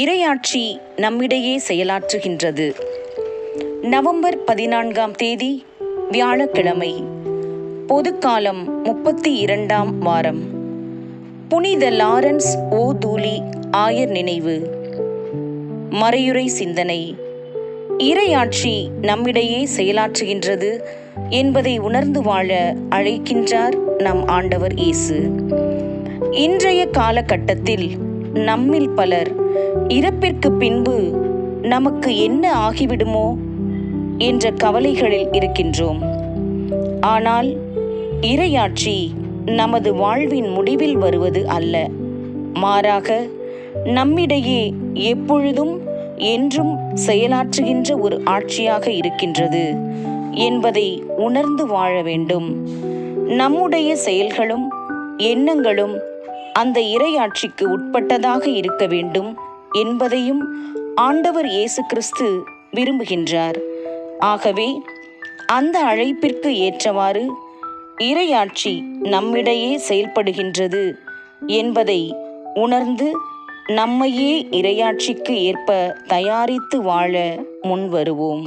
இறையாட்சி நம்மிடையே செயலாற்றுகின்றது. நவம்பர் பதினான்காம் தேதி வியாழக்கிழமை பொதுக்காலம் முப்பத்தி இரண்டாம் வாரம். புனித லாரன்ஸ் ஓ. தூலி ஆயர் நினைவு. மறையுறை சிந்தனை. இறையாட்சி நம்மிடையே செயலாற்றுகின்றது என்பதை உணர்ந்து வாழ அழைக்கின்றார் நம் ஆண்டவர் இயேசு. இன்றைய காலகட்டத்தில் நம்மில் பலர். இறப்பிற்கு பின்பு நமக்கு என்ன ஆகிவிடுமோ என்ற கவலைகளில் இருக்கின்றோம். ஆனால் இரையாட்சி நமது வாழ்வின் முடிவில் வருவது அல்ல. மாறாக நம்மிடையே எப்பொழுதும் என்றும் செயலாற்றுகின்ற ஒரு ஆட்சியாக இருக்கின்றது என்பதை உணர்ந்து வாழ வேண்டும். நம்முடைய செயல்களும் எண்ணங்களும் அந்த இறையாட்சிக்கு உட்பட்டதாக இருக்க வேண்டும் என்பதையும் ஆண்டவர் இயேசு கிறிஸ்து விரும்புகின்றார். ஆகவே அந்த அழைப்பிற்கு ஏற்றவாறு இறையாட்சி நம்மிடையே செயல்படுகின்றது என்பதை உணர்ந்து நம்மையே இறையாட்சிக்கு ஏற்ப தயாரித்து வாழ முன்வருவோம்